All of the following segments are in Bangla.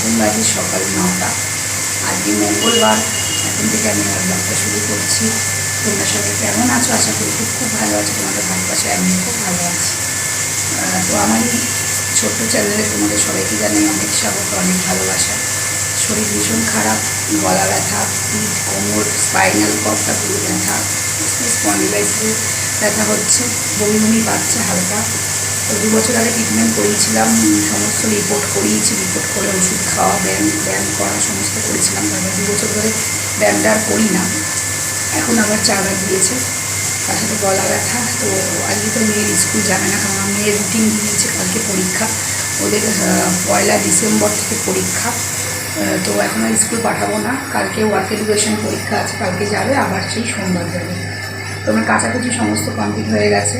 এখন বাজে সকাল নটা। আজকে মঙ্গলবার, এখন থেকে আমি আমার ব্লগটা শুরু করছি। তোমরা সবাই কেমন আছো? আশা করি খুব খুব ভালো আছো, তোমাদের ভালোবাসা আমি খুব ভালো আছি। তো আমার ছোট্ট চ্যানেলে তোমাদের সবাইকে জানাই অনেক স্বাগত, অনেক ভালোবাসা। শরীর ভীষণ খারাপ, গলা ব্যথা, পিঠ, কোমর, স্পাইনাল কপটা পুরো ব্যথা স্পন্ডিলাইসিস ব্যথা হচ্ছে, বমি বমি পাচ্ছে হালকা। দু বছর আগে ট্রিটমেন্ট করিয়েছিলাম সমস্ত রিপোর্ট করিয়েছি রিপোর্ট করে ওষুধ খাওয়া, ব্যায়াম ব্যায়াম করা সমস্ত করেছিলাম। তারপর দু বছর ধরে ব্যায়ামটা আর করি না। এখন আবার চাঁদা দিয়েছে। তার সাথে গলা ব্যথা, তো আজকে তো মেয়ের স্কুল যাবে না, কারণ মেয়ের রুটিন দিয়েছে কালকে পরীক্ষা। ওদের পয়লা ডিসেম্বর থেকে পরীক্ষা। তো এখন আর স্কুল পাঠাবো না। কালকে ওয়ার্ক এডুকেশন পরীক্ষা আছে, কালকে যাবে, আবার সেই সোমবার যাবে। তো আমার কাছাকাছি সমস্ত কমপ্লিট হয়ে গেছে।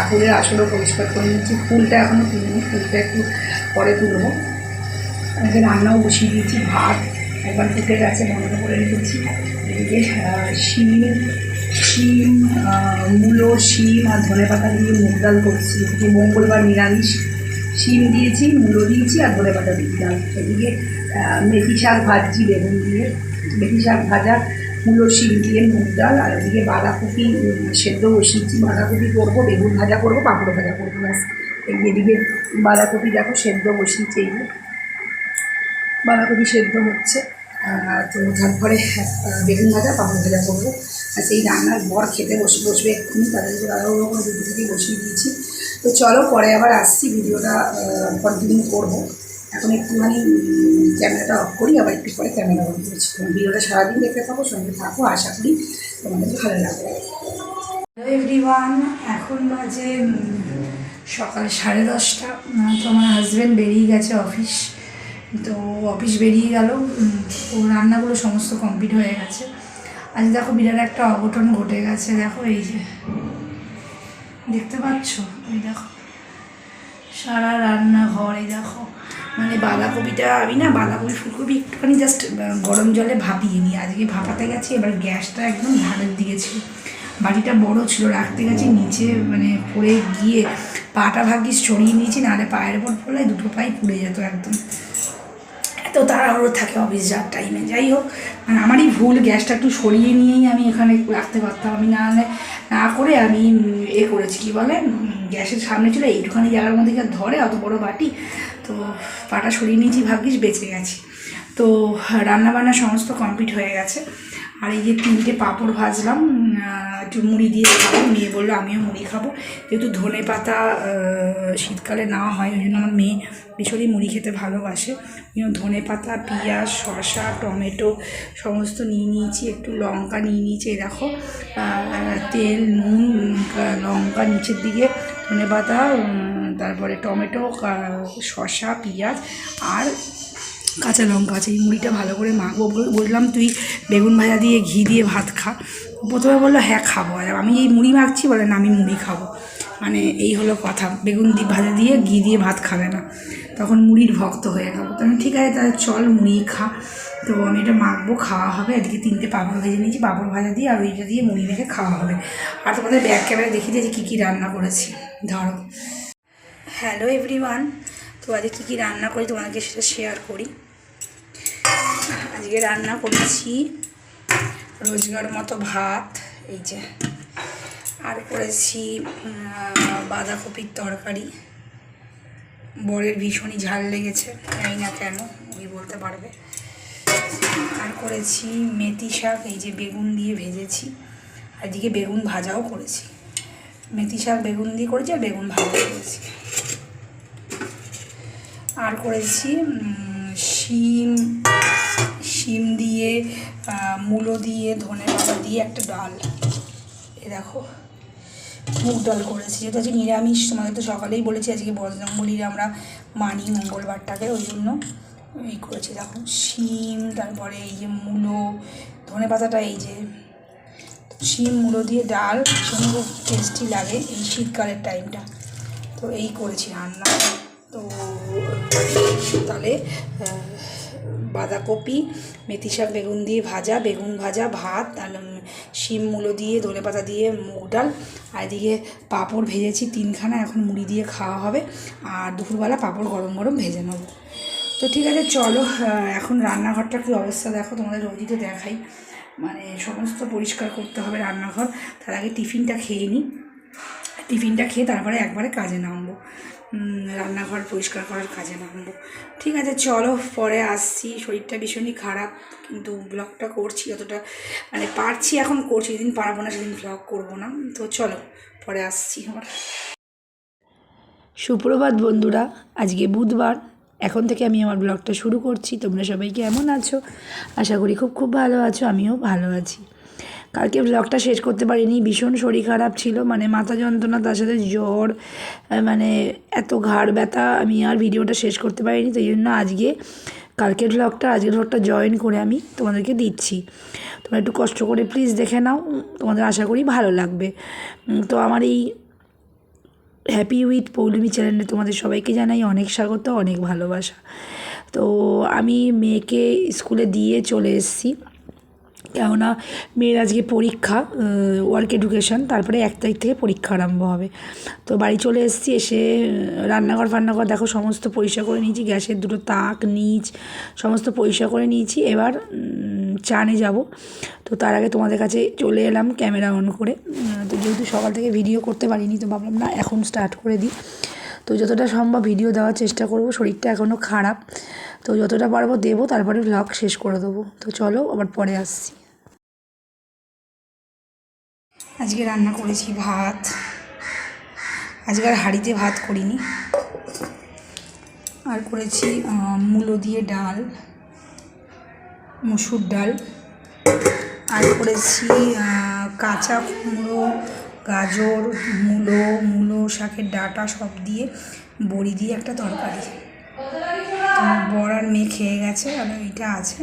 ঠাকুরের আসলও পরিষ্কার করে নিয়েছি ফুলটা এখনও তুলিনি ফুলটা একটু পরে তুলবো। আজকে রান্নাও বসিয়ে দিয়েছি, ভাত একবার ফুটে গেছে, বন্ধ করে রেখেছি। এদিকে শিম শিম মূলো, শিম আর ধনে পাতা দিয়ে মুগ ডাল করছি। এদিকে মঙ্গলবার নিরামিষ। শিম দিয়েছি, মূলো দিয়েছি আর ধনে পাতা দিয়েছিলাম এদিকে মেথি শাক ভাজছি বেগুন দিয়ে। মেথি শাক ভাজা মূলো শিম দিয়ে মুগ ডাল, আর ওদিকে বাঁধাকপি সেদ্ধ বসিয়েছি, বাঁধাকপি করব, বেগুন ভাজা করব, পাঁপড় ভাজা করব ব্যাস। এই এদিকে বাঁধাকপি দেখো, সেদ্ধ বসিয়েছি এই বাঁধাকপি সেদ্ধ হচ্ছে তো তারপরে বেগুন ভাজা, পাঁপড় ভাজা করব। আর সেই রান্নার বর খেতে বসে, বসবে এক্ষুনি তাদেরকে তাড়াহুড়ো করে দুটো বসিয়ে দিয়েছি। তো চলো, পরে আবার আসছি, ভিডিওটা কন্টিনিউ করব। এখন একটুখানি উম, ক্যামেরাটা অফ করি আবার একটু পরে ক্যামেরা অন করছি। তোমার ভিডিওটা সারাদিন দেখতে থাকো সঙ্গে থাকো আশা করি তোমাদের ভালো লাগবে। হ্যালো এভরিওয়ান এখন বাজে সকাল সাড়ে দশটা। উম, তো আমার হাজব্যান্ড বেরিয়ে গেছে অফিস তো অফিস বেরিয়ে গেল তো রান্নাগুলো সমস্ত কমপ্লিট হয়ে গেছে। আজ দেখো বিরাট একটা অঘটন ঘটে গেছে দেখো এই যে। দেখতে পাচ্ছ? এই দেখো। সারা রান্নাঘর এই দেখো। মানে বাঁধাকপিটা, আমি না বাঁধাকপি, ফুলকপি একটুখানি জাস্ট গরম জলে ভাপিয়ে নিই। আজকে ভাপাতে গেছি, এবার গ্যাসটা একদম ধারের দিকে ছিল। বাটিটা বড় ছিল, রাখতে গেছি, নিচে মানে পড়ে গিয়ে পাটা ভাগ্যিস ছড়িয়ে নিয়েছি, নাহলে পায়ের ওপর পড়লে দুটো পাই পুড়ে যেত একদম। এত তাড়াহুড়ো থাকে অফিস যাওয়ার টাইমে যাই হোক মানে আমারই ভুল, গ্যাসটা একটু সরিয়ে নিয়েই আমি এখানে রাখতে পারতাম। আমি না হলে না করে আমি এ করেছি, কি বলে গ্যাসের সামনে ছিল, এইটুখানি জায়গার মধ্যে ধরে, অত বড় বাটি তো পাটা সরিয়ে নিয়েছি, ভাগ্যিস বেঁচে গেছি। তো রান্নাবান্না সমস্ত কমপ্লিট হয়ে গেছে। আর এই যে তিনটে পাঁপড় ভাজলাম একটু মুড়ি দিয়ে খাব। মেয়ে বলল, আমিও মুড়ি খাব। যেহেতু ধনে পাতা শীতকালে না হয়, ওই জন্য আমার মেয়ে ভীষণই মুড়ি খেতে ভালোবাসে। ওই ধনে পাতা, পেঁয়াজ, শসা, টমেটো সমস্ত নিয়ে নিয়েছি, একটু লঙ্কা নিয়ে নিয়েছি দেখো। তেল, নুন, লঙ্কা নিচের দিকে, ধনে পাতা তারপরে টমেটো শসা, পেঁয়াজ আর কাঁচা লঙ্কা আছে। এই মুড়িটা ভালো করে মাখবো বল- বললাম তুই বেগুন ভাজা দিয়ে ঘি দিয়ে ভাত খা। প্রথমে বলল হ্যাঁ খাব। আর আমি এই মুড়ি মাখছি, বলে, না, আমি মুড়ি খাব। মানে এই হলো কথা। বেগুন দিয়ে ভাজা দিয়ে ঘি দিয়ে ভাত খাবে না। তখন মুড়ির ভক্ত হয়ে গেল। তো আমি, ঠিক আছে, তাহলে চল মুড়ি খা। তো আমি এটা মাখবো, খাওয়া হবে। এদিকে তিনটে পাঁপড় ভেজে নিয়েছি, পাঁপড় ভাজা দিয়ে, আর ওইটা দিয়ে মুড়ি মেখে খাওয়া হবে। আর তোমাদের ব্যাক ক্যামেরা দেখিয়ে দিয়েছি, কী কী রান্না করেছি। ধরো। হ্যালো এভরিওয়ান তো আজকে কী কী রান্না করি তোমাদেরকে সেটা শেয়ার করি। আজকে রান্না করেছি রোজগার মতো ভাত, এই যে। আর করেছি বাঁধাকপির তরকারি। বরের ভীষণই ঝাল লেগেছে, জানি না কেন ওই বলতে পারবে। আর করেছি মেথি শাক, এই যে বেগুন দিয়ে ভেজেছি। আর এদিকে বেগুন ভাজাও করেছি। মেথি শাক বেগুন দিয়ে করেছি আর বেগুন ভাজা করেছি। আর করেছি শিম শিম দিয়ে মূলো দিয়ে, ধনে পাতা দিয়ে একটা ডাল। এ দেখো, মুগ ডাল করেছি। যেটা হচ্ছে নিরামিষ, তোমাদের তো সকালেই বলেছি, আজকে বজরঙ্গলির আমরা মানি মঙ্গলবারটাকে, ওই জন্য এই করেছি। দেখো, শিম, তারপরে এই যে মূলো, ধনে পাতাটা এই যে, শিম, মূলো দিয়ে ডাল, ভীষণ খুব টেস্টি লাগে এই শীতকালের টাইমটা তো এই করেছি রান্না। তো তাহলে বাঁধাকপি মেথি শাক বেগুন দিয়ে ভাজা, বেগুন ভাজা, ভাত, আর শিম, মূলো দিয়ে, ধনে পাতা দিয়ে মুগ ডাল, আর এদিকে পাঁপড় ভেজেছি তিনখানা, এখন মুড়ি দিয়ে খাওয়া হবে, আর দুপুরবেলা পাঁপড় গরম গরম ভেজে নেব। তো ঠিক আছে, চলো এখন রান্নাঘরটা কী অবস্থা দেখো, তোমাদের রোজই তো দেখাই। মানে সমস্ত পরিষ্কার করতে হবে রান্নাঘর, তার আগে টিফিনটা খেয়ে নিই টিফিনটা খেয়ে তারপরে একবারে কাজে নামবো। রান্নাঘর পরিষ্কার করার কাজে নামবো। ঠিক আছে, চলো, পরে আসছি। শরীরটা ভীষণই খারাপ, কিন্তু ব্লগটা করছি অতটা মানে পারছি এখন করছি, যেদিন পারব না সেদিন ব্লগ করব না। তো চলো, পরে আসছি আমার সুপ্রভাত বন্ধুরা, আজকে বুধবার, এখন থেকে আমি আমার ব্লগটা শুরু করছি। তোমরা সবাই কেমন আছো? আশা করি খুব খুব ভালো আছো, আমিও ভালো আছি। কালকে ব্লগটা শেষ করতে পারিনি, ভীষণ শরীর খারাপ ছিল মানে মাথা যন্ত্রণা, তার সাথে জ্বর মানে এত ঘাড় ব্যথা, আমি আর ভিডিওটা শেষ করতে পারিনি তো এই জন্য আজকে কালকের ব্লগটা আজকের ব্লগটা জয়েন করে আমি তোমাদেরকে দিচ্ছি। তোমরা একটু কষ্ট করে প্লিজ দেখে নাও, তোমাদের আশা করি ভালো লাগবে। তো আমার এই হ্যাপি উইথ পৌলমি চ্যানেলে তোমাদের সবাইকে জানাই অনেক স্বাগত, অনেক ভালোবাসা। তো আমি মেয়েকে স্কুলে দিয়ে চলে এসেছি। কেননা মেয়ের আজকে পরীক্ষা ওয়ার্ক এডুকেশন তারপরে এক তারিখ থেকে পরীক্ষা আরম্ভ হবে। তো বাড়ি চলে এসেছি, এসে রান্নাঘর ফান্নাঘর দেখো সমস্ত পরিষ্কার করে নিয়েছি, গ্যাসের দুটো তাক, নিচ, সমস্ত পরিষ্কার করে নিয়েছি। এবার চানে যাব। তো তার আগে তোমাদের কাছে চলে এলাম ক্যামেরা অন করে। তো যেহেতু সকাল থেকে ভিডিও করতে পারিনি, তো ভাবলাম না, এখন স্টার্ট করে দিই। তো যতটা সম্ভব ভিডিও দেওয়ার চেষ্টা করব, শরীরটা এখনও খারাপ। তো যতটা পারব দেবো, তারপরে ব্লগ শেষ করে দেবো। তো চলো, আবার পরে আসছি। আজকে রান্না করেছি ভাত। আজকে আর হাঁড়িতে ভাত করিনি। আর করেছি মূলো দিয়ে ডাল, মুসুর ডাল। আর করেছি কাঁচা কুমড়ো, গাজর, মূলো মূলো, শাকের ডাটা সব দিয়ে বড়ি দিয়ে একটা তরকারি। বর আর মেয়ে খেয়ে গেছে, আর এইটা আছে।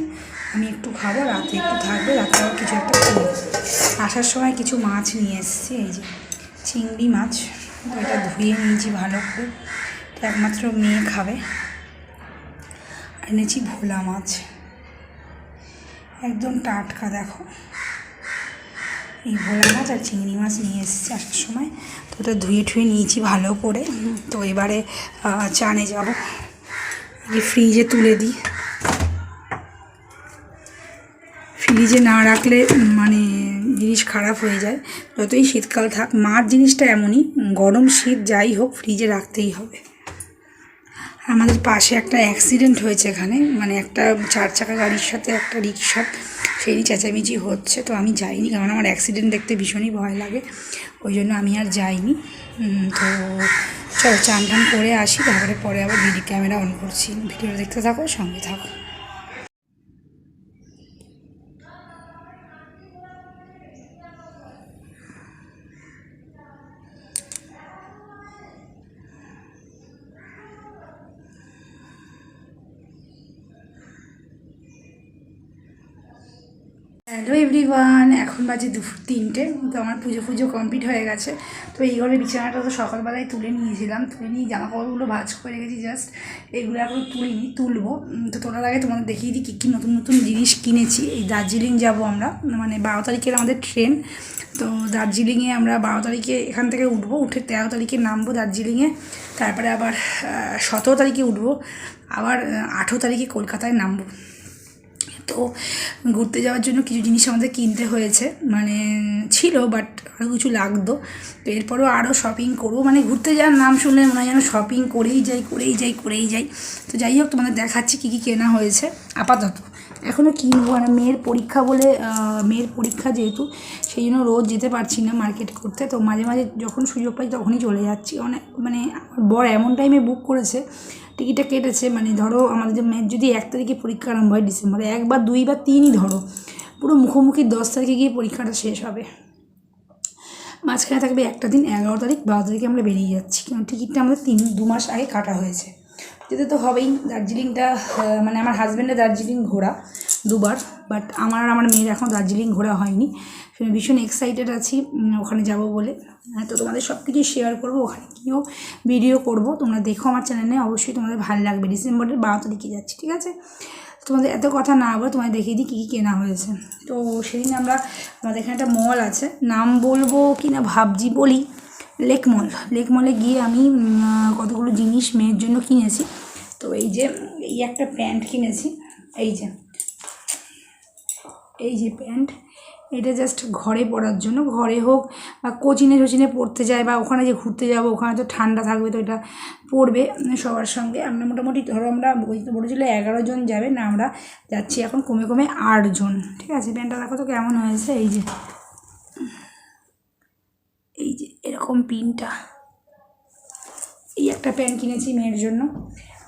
আমি একটু খাব, রাতে একটু থাকবে, রাতে আবার কিছু একটা করব আসার সময় কিছু মাছ নিয়ে এসেছি, এই যে চিংড়ি মাছ। এটা ধুয়ে নিয়েছি ভালো করে। এটা একমাত্র মেয়ে খাবে। আর এনেছি ভোলা মাছ। একদম টাটকা, দেখো। এই ভোলা মাছ আর চিংড়ি মাছ নিয়ে এসেছি আসার সময়। তো ওটা ধুয়ে ঠুয়ে নিয়েছি ভালো করে। তো এবারে চানে যাব। ফ্রিজে তুলে দিই। ফ্রিজে না রাখলে মানে জিনিস খারাপ হয়ে যায়। যতই শীতকাল থাক, মার জিনিসটা এমনই, গরম শীত যাই হোক ফ্রিজে রাখতেই হবে। আমাদের পাশে একটা অ্যাক্সিডেন্ট হয়েছে এখানে মানে একটা চার চাকা গাড়ির সাথে একটা রিক্সা সেই চেঁচামেচি হচ্ছে, তো আমি যাইনি কারণ আমার অ্যাক্সিডেন্ট দেখতে ভীষণই ভয় লাগে, ওই জন্য আমি আর যাইনি। তো চলো চান টান করে আসি, তারপরে পরে আবার ভিডিও ক্যামেরা অন করছি। ভিডিও দেখতে থাকো, সঙ্গে থাকো। হ্যালো এভরিওয়ান এখন বাজে দুপুর তিনটে তো আমার পুজো পুজো কমপ্লিট হয়ে গেছে। তো এই ঘরে বিছানাটা তো সকালবেলায় তুলে নিয়েছিলাম, তুলে নিয়ে জামা কাপড়গুলো ভাজ করে রেখেছি জাস্ট এগুলো এখন তুলিনি, তুলবো। তো তোলার আগে তোমাদের দেখিয়ে দিই কী কী নতুন নতুন জিনিস কিনেছি। এই দার্জিলিং যাব আমরা মানে বারো তারিখের আমাদের ট্রেন তো দার্জিলিংয়ে আমরা বারো তারিখে এখান থেকে উঠবো, উঠে তেরো তারিখে নামবো দার্জিলিংয়ে। তারপরে আবার সতেরো তারিখে উঠবো, আবার আঠেরো তারিখে কলকাতায় নামবো। তো ঘুরতে যাওয়ার জন্য কিছু জিনিস আমাদের কিনতে হয়েছে মানে ছিল বাট আরও কিছু লাগতো। তো এরপরেও আরও শপিং করব মানে ঘুরতে যাওয়ার নাম শুনলে মনে হয় যেন শপিং করেই যাই করেই যাই করেই যাই। তো যাই হোক, তোমাদের দেখাচ্ছি কী কী কেনা হয়েছে। আপাতত এখনও কিনবো মানে মেয়ের পরীক্ষা বলে মেয়ের পরীক্ষা যেহেতু, সেই জন্য রোজ যেতে পারছি না মার্কেট করতে। তো মাঝে মাঝে যখন সুযোগ পাই তখনই চলে যাচ্ছি। অনেক মানে বর এমন টাইমে বুক করেছে টিকিটটা কেটেছে? মানে ধরো আমাদের যে মেয়ের যদি এক তারিখে পরীক্ষা আরম্ভ হয় ডিসেম্বরে এক বা দুই বা তিনই ধরো, পুরো মুখোমুখি দশ তারিখে গিয়ে পরীক্ষাটা শেষ হবে। মাঝখানে থাকবে একটা দিন, এগারো তারিখ, বারো তারিখে আমরা বেরিয়ে যাচ্ছি। কারণ টিকিটটা আমাদের তিন, দু মাস আগে কাটা হয়েছে। যেতে তো হবেই, দার্জিলিংটা মানে আমার হাজব্যান্ডের দার্জিলিং ঘোরা। দুবার বাট আমার আর আমার মেয়ের এখন দার্জিলিং ঘোরা হয়নি। সেজন্য ভীষণ এক্সাইটেড আছি ওখানে যাব বলে। হ্যাঁ, তো তোমাদের সব কিছু শেয়ার করব ওখানে গিয়েও ভিডিও করব। তোমরা দেখো আমার চ্যানেলে অবশ্যই তোমাদের ভালো লাগবে। ডিসেম্বরের বারো তারিখে যাচ্ছি ঠিক আছে? তোমাদের এত কথা না বলে তোমায় দেখিয়ে দিই কী কী কেনা হয়েছে। তো সেদিন আমরা আমাদের এখানে একটা মল আছে। নাম বলব কি না ভাবছি বলি লেক মল লেক মলে গিয়ে আমি কতগুলো জিনিস মেয়ের জন্য কিনেছি। তো এই যে এই একটা প্যান্ট কিনেছি এই যে। এই যে প্যান্ট, এটা জাস্ট ঘরে পরার জন্য। ঘরে হোক বা কোচিনে টোচিনে পড়তে যায় বা ওখানে যে ঘুরতে যাব, ওখানে তো ঠান্ডা থাকবে তো এটা পড়বে সবার সঙ্গে। আমরা মোটামুটি ধরো আমরা বলেছিলো এগারো জন যাবে না আমরা যাচ্ছি এখন কমে কমে আটজন ঠিক আছে, প্যান্টটা দেখো তো কেমন হয়েছে। এই যে এই যে এরকম পিনটা এই একটা প্যান্ট কিনেছি মেয়ের জন্য।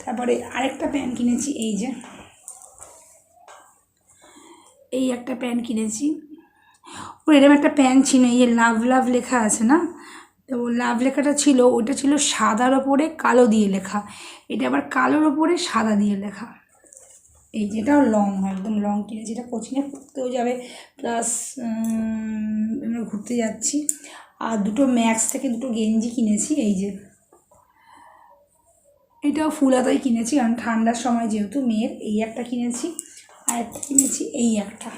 তারপরে আরেকটা প্যান্ট কিনেছি, এই যে। এই একটা প্যান্ট কিনেছি। ওর এরকম একটা প্যান্ট ছিল, এই যে লাভ লাভ লেখা আছে না? তো লাভ লেখাটা ছিল, ওটা ছিল সাদার ওপরে কালো দিয়ে লেখা। এটা আবার কালোর ওপরে সাদা দিয়ে লেখা। এই যেটাও লং একদম লং কিনেছি। এটা কোচিংয়ে পড়তেও যাবে। প্লাস আমরা ঘুরতে যাচ্ছি। আর দুটো ম্যাক্স থেকে দুটো গেঞ্জি কিনেছি, এই যে। এটাও ফুলাতাই কিনেছি, কারণ ঠান্ডার সময় যেহেতু মেয়ের, এই একটা কিনেছি। আর কিনেছি এই একটা।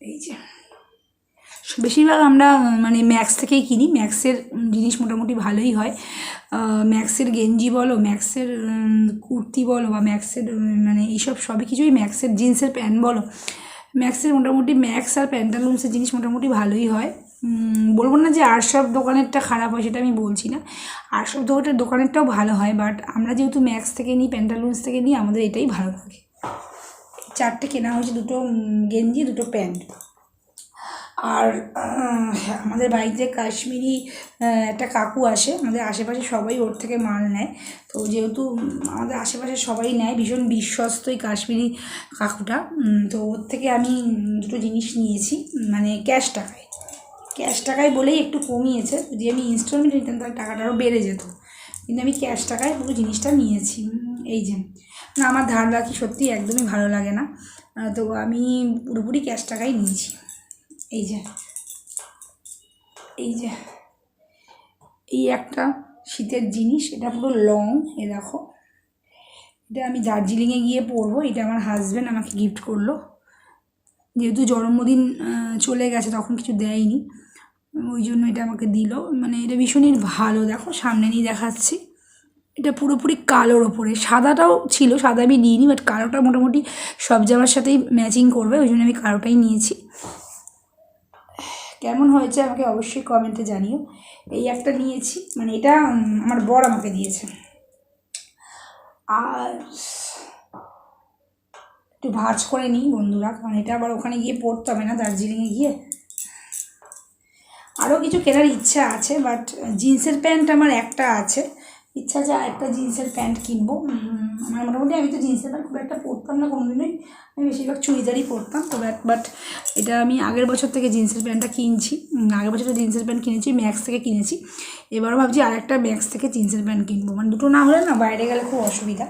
এই যে। বেশিরভাগ আমরা মানে ম্যাক্স থেকেই কিনি। ম্যাক্সের জিনিস মোটামুটি ভালোই হয়। ম্যাক্সের গেঞ্জি বলো, ম্যাক্সের কুর্তি বলো বা ম্যাক্সের মানে এইসব সবই কিছুই ম্যাক্সের জিন্সের প্যান্ট বলো। ম্যাক্সের মোটামুটি ম্যাক্স আর প্যান্টালুন্সের জিনিস মোটামুটি ভালোই হয়। বলব না যে আরসব দোকানেরটা খারাপ হয়, সেটা আমি বলছি না। আরসব দোকানের দোকানেরটাও ভালো হয় বাট আমরা যেহেতু ম্যাক্স থেকে নিই প্যান্টালুন্স থেকে নিই, আমাদের এটাই ভালো লাগে চারটে কেনা হয়েছে, দুটো গেঞ্জি, দুটো প্যান্ট। আর আমাদের বাড়িতে কাশ্মীরি একটা কাকু আসে, আমাদের আশেপাশে সবাই ওর থেকে মাল নেয়। তো যেহেতু আমাদের আশেপাশে সবাই নেয়, ভীষণ বিশ্বস্ত এই কাশ্মীরি কাকুটা। তো ওর থেকে আমি দুটো জিনিস নিয়েছি মানে ক্যাশ টাকায়। ক্যাশ টাকায় বলেই একটু কমিয়েছে। যদি আমি ইনস্টলমেন্ট নিতাম তাহলে টাকাটা আরও বেড়ে যেত। কিন্তু আমি ক্যাশ টাকায় পুরো জিনিসটা নিয়েছি। এই যে, না, আমার ধার বাকি সত্যি একদমই ভালো লাগে না। তো আমি পুরোপুরি ক্যাশ টাকাই নিয়েছি। এই যে এই যে, এই একটা শীতের জিনিস, এটা পুরো লং এ দেখো। এটা আমি দার্জিলিংয়ে গিয়ে পরবো, এটা আমার হাজব্যান্ড আমাকে গিফট করল। যেহেতু জন্মদিন চলে গেছে, তখন কিছু দেয়নি। ওই জন্য এটা আমাকে দিল। মানে এটা ভীষণই ভালো, দেখো সামনে নিয়ে দেখাচ্ছি। এটা পুরোপুরি কালোর ওপরে। সাদাটাও ছিল, সাদা আমি নিইনি বাট কালোটা মোটামুটি সব জামার সাথেই ম্যাচিং করবে, ওই জন্য আমি কালোটাই নিয়েছি। কেমন হয়েছে আমাকে অবশ্যই কমেন্টে জানিও। এই একটা নিয়েছি মানে এটা আমার বর আমাকে দিয়েছে। আর একটু ভাজ করে নিই বন্ধুরা, কারণ এটা আবার ওখানে গিয়ে পড়তে হবে না, দার্জিলিংয়ে গিয়ে। আরও কিছু কেনার ইচ্ছা আছে বাট জিন্সের প্যান্ট আমার একটা আছে। ইচ্ছা আছে আরেকটা জিন্সের প্যান্ট কিনবো। আমার মোটামুটি আমি তো জিন্সের প্যান্ট খুব একটা পরতাম না কোনো দিনই আমি বেশিরভাগ চুড়িদারই পরতাম, তো বাট এটা আমি আগের বছর থেকে জিন্সের প্যান্টটা কিনছি। আগের বছর জিন্সের প্যান্ট কিনেছি, ম্যাক্স থেকে কিনেছি। এবারও ভাবছি আরেকটা ম্যাক্স থেকে জিন্সের প্যান্ট কিনবো। মানে দুটো না হলে না বাইরে গেলে খুব অসুবিধা।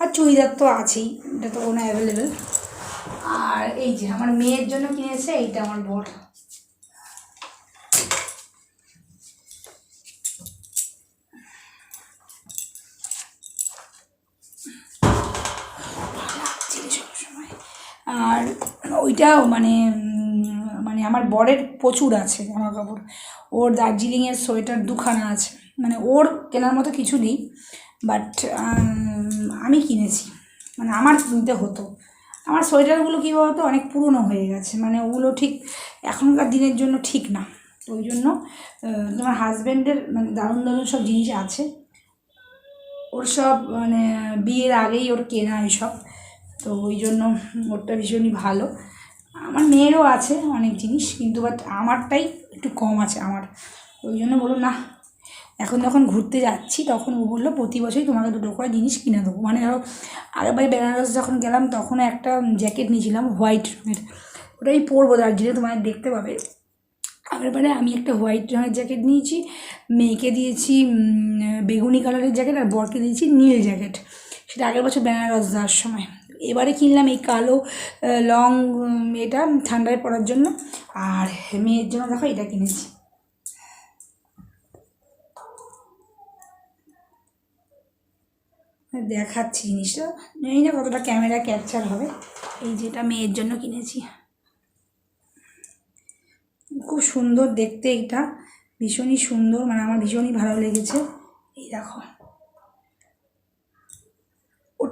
আর চুড়িদার তো আছেই, এটা তো কোনো অ্যাভেলেবেল আর এই যে আমার মেয়ের জন্য কিনেছে, এইটা আমার বর। আর ওইটাও মানে মানে আমার বরের প্রচুর আছে জামা কাপড়। ওর দার্জিলিংয়ের সোয়েটার দুখানা আছে। মানে ওর কেনার মতো কিছু নেই, বাট আমি কিনেছি। মানে আমার কিনতে হতো। আমার সোয়েটারগুলো কী বলতো, অনেক পুরনো হয়ে গেছে। মানে ওগুলো ঠিক এখনকার দিনের জন্য ঠিক না। ওই জন্য তোমার হাজব্যান্ডের মানে দারুণ দারুণ সব জিনিস আছে। ওর সব মানে বিয়ের আগেই ওর কেনা এসব। তো ওই জন্য ওরটা ভীষণই ভালো। আমার মেয়েরও আছে অনেক জিনিস, কিন্তু বাট আমারটাই একটু কম আছে আমার। ওই জন্য বলুন না, এখন যখন ঘুরতে যাচ্ছি, তখন ও বলল, প্রতি বছরই তোমাকে দুটো করে জিনিস কিনে দেবো। মানে ধরো আগেরবার বেনারস যখন গেলাম, তখন একটা জ্যাকেট নিয়েছিলাম, হোয়াইট রঙের। ওটাই পরবো দার্জিলিংয়ে তোমার দেখতে পাবে। আগেরবারে আমি একটা হোয়াইট রঙের জ্যাকেট নিয়েছি, মেয়েকে দিয়েছি বেগুনি কালারের জ্যাকেট আর বরকে দিয়েছি নীল জ্যাকেট। সেটা আগের বছর বেনারস যাওয়ার সময়। এবারে কিনলাম এই কালো লং এটা ঠান্ডায় পরার জন্য। আর মেয়ের জন্য দেখো এটা কিনেছি। দেখাচ্ছি জিনিসটা। জানি না কতটা ক্যামেরা ক্যাপচার হবে। এই যেটা মেয়ের জন্য কিনেছি। খুব সুন্দর দেখতে এটা। ভীষণই সুন্দর মানে আমার ভীষণই ভালো লেগেছে। এই দেখো।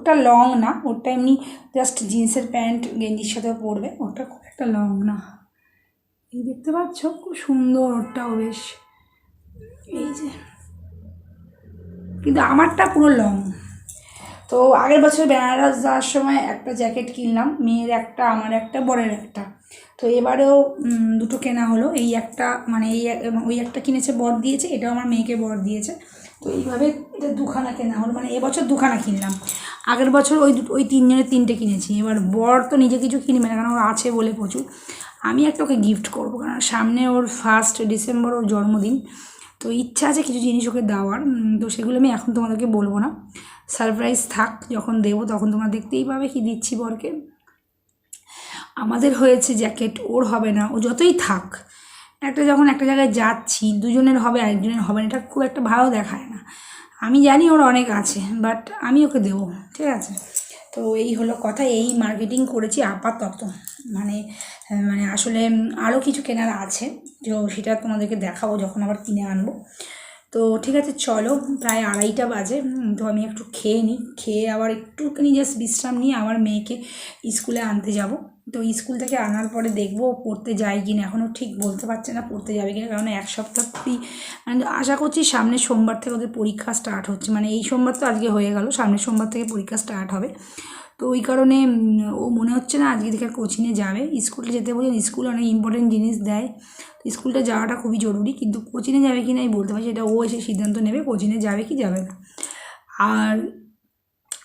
ওটা লং না ওটা এমনি জাস্ট জিন্সের প্যান্ট গেঞ্জির সাথে পরবে ওটা খুব একটা লং না। এই দেখতে পাচ্ছ, খুব সুন্দর ওটাও বেশ। এই যে। কিন্তু আমারটা পুরো লং তো আগের বছর বেনারস যাওয়ার সময় একটা জ্যাকেট কিনলাম, মেয়ের একটা, আমার একটা, বরের একটা। তো এবারেও দুটো কেনা হলো। এই একটা মানে এই, ওই একটা কিনেছে, বর দিয়েছে, এটাও আমার মেয়েকে বর দিয়েছে। তো এইভাবে দুখানা কেনা হলো মানে এবছর দুখানা কিনলাম। আগের বছর ওই ওই তিনজনের তিনটে কিনেছি। এবার বর তো নিজে কিছু কিনবে না, কারণ ওর আছে বলে প্রচুর। আমি একটা ওকে গিফট করব, কারণ সামনে ওর ফার্স্ট ডিসেম্বর ওর জন্মদিন। তো ইচ্ছা আছে কিছু জিনিস ওকে দেওয়ার তো সেগুলো আমি এখন তোমাদেরকে বলব না। সারপ্রাইজ থাক, যখন দেবো তখন তোমরা দেখতেই পাবে কি দিচ্ছি বরকে। আমাদের হয়েছে জ্যাকেট ওর হবে না, ও যতই থাক। একটা যখন একটা জায়গায় যাচ্ছি, দুজনের হবে, আরেকজনের হবে না, এটা খুব একটা ভালো দেখায় না। আমি জানি ওর অনেক আছে বাট আমি ওকে দেবো, ঠিক আছে? তো এই হলো কথা, এই মার্কেটিং করেছি আপাতত। মানে মানে আসলে আরও কিছু কেনার আছে, তো সেটা তোমাদেরকে দেখাবো যখন আবার কিনে আনব। তো ঠিক আছে, চলো, প্রায় আড়াইটা বাজে তো আমি একটু খেয়ে নিই, খেয়ে আবার একটুখানি জাস্ট বিশ্রাম নিয়ে আমার মেয়েকে স্কুলে আনতে যাব। তো স্কুল থেকে আনার পরে দেখব পড়তে যায় কি না এখনও ঠিক বলতে পারছে না পড়তে যাবে কিনা, কারণ এক সপ্তাহ মানে আশা করছি সামনের সোমবার থেকে ওদের পরীক্ষা স্টার্ট হচ্ছে। মানে এই সোমবার তো আজকে হয়ে গেল সামনের সোমবার থেকে পরীক্ষা স্টার্ট হবে। তো ওই কারণে ও মনে হচ্ছে না আজকে থেকে কোচিংয়ে যাবে। স্কুলে যেতে বলে স্কুলে অনেক ইম্পর্টেন্ট জিনিস দেয়। স্কুলটা যাওয়াটা খুবই জরুরি, কিন্তু কোচিংয়ে যাবে কি না বলতে পারছি সেটা ও এসে সিদ্ধান্ত নেবে কোচিংয়ে যাবে কি যাবে না। আর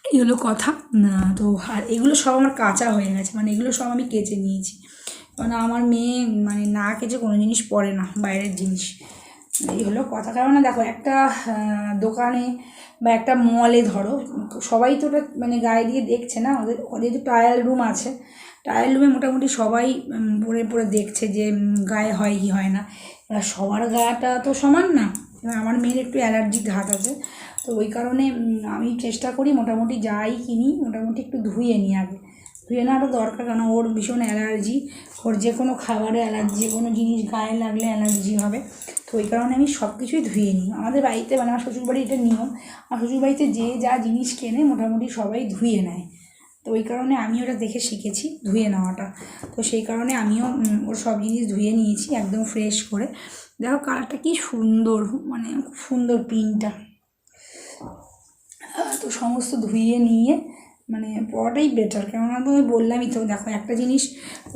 এই হলো কথা। না, তো আর এগুলো সব আমার কাঁচা হয়ে গেছে। মানে এগুলো সব আমি কেচে নিয়েছি। কারণ আমার মেয়ে মানে না কেচে কোনো জিনিস পড়ে না, বাইরের জিনিস। এই হলো কথা। কারণ না দেখো, একটা দোকানে বা একটা মলে ধরো, সবাই তো ওটা মানে গায়ে দিয়ে দেখছে না। ওদের ওদের তো ট্রায়াল রুম আছে ট্রায়াল রুমে মোটামুটি সবাই পরে পরে দেখছে যে গায়ে হয় কি হয় না। এবার সবার গাটা তো সমান না। এবার আমার মেয়ের একটু অ্যালার্জি ঘাট আছে। তো ওই কারণে আমি চেষ্টা করি মোটামুটি যাই কিনি, মোটামুটি একটু ধুয়ে নিই আগে। ধুয়ে নেওয়াটা দরকার, কারণ ওর ভীষণ অ্যালার্জি। ওর যে কোনো খাবারে অ্যালার্জি, যে কোনো জিনিস গায়ে লাগলে অ্যালার্জি হবে। তো ওই কারণে আমি সব কিছুই ধুয়ে নিই। আমাদের বাড়িতে মানে আমার শ্বশুরবাড়ি এটা নিয়ম, আমার শ্বশুরবাড়িতে যে যা জিনিস কেনে মোটামুটি সবাই ধুয়ে নেয়। তো ওই কারণে আমি ওটা দেখে শিখেছি ধুয়ে নেওয়াটা। তো সেই কারণে আমিও ওর সব জিনিস ধুয়ে নিয়েছি, একদম ফ্রেশ করে। দেখো কালারটা কি সুন্দর মানে খুব সুন্দর প্রিন্টটা তো সমস্ত ধুইয়ে নিয়ে মানে পড়াটাই বেটার কেননা আমি বললামই তো, দেখো একটা জিনিস,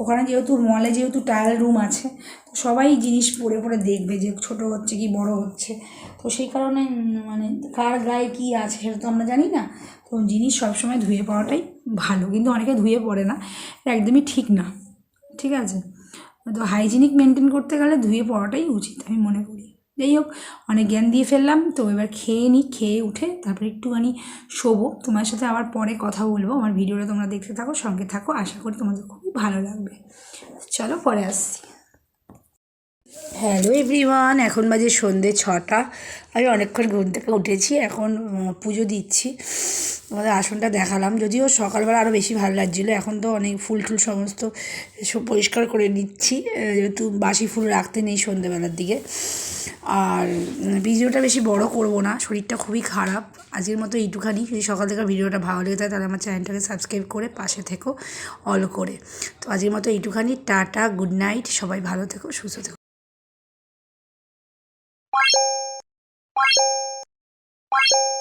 ওখানে যেহেতু মলে যেহেতু ট্রায়াল রুম আছে, তো সবাই জিনিস পরে পরে দেখবে যে ছোট হচ্ছে কি বড় হচ্ছে। তো সেই কারণে মানে কার গায়ে কী আছে সেটা তো আমরা জানি না, তো জিনিস সবসময় ধুয়ে পড়াটাই ভালো, কিন্তু অনেকে ধুয়ে পড়ে না, একদমই ঠিক না, ঠিক আছে? তো হাইজিনিক মেনটেন করতে গেলে ধুয়ে পড়াটাই উচিত, আমি মনে করি। যাই হোক, অনেক জ্ঞান দিয়ে ফেললাম। তো এবার খেয়ে নিই খেয়ে উঠে তারপর একটুখানি শোবো। তোমার সাথে আবার পরে কথা বলব। আমার ভিডিওটা তোমরা দেখতে থাকো, সঙ্গে থাকো। আশা করি তোমাদের খুবই ভালো লাগবে। চলো পরে আসছি। হ্যালো এভরিওয়ান এখন বাজে সন্ধে ছটা। আমি অনেকক্ষণ ঘুম থেকে উঠেছি। এখন পুজো দিচ্ছি। আমাদের আসনটা দেখালাম। যদিও সকালবেলা আরও বেশি ভালো লাগছিল। এখন তো অনেক ফুল টুল সমস্ত পরিষ্কার করে নিচ্ছি। যেহেতু বাসি ফুল রাখতে নেই সন্ধেবেলার দিকে। আর ভিডিওটা বেশি বড় করব না। শরীরটা খুবই খারাপ। আজকের মতো এইটুখানি। যদি সকাল থেকে ভিডিওটা ভালো লেগে থাকে, তাহলে আমার চ্যানেলটাকে সাবস্ক্রাইব করে পাশে থেকো, অল করে। তো আজকের মতো এইটুখানি। Tata, good night. সবাই ভালো থেকো, সুস্থ থেকো। you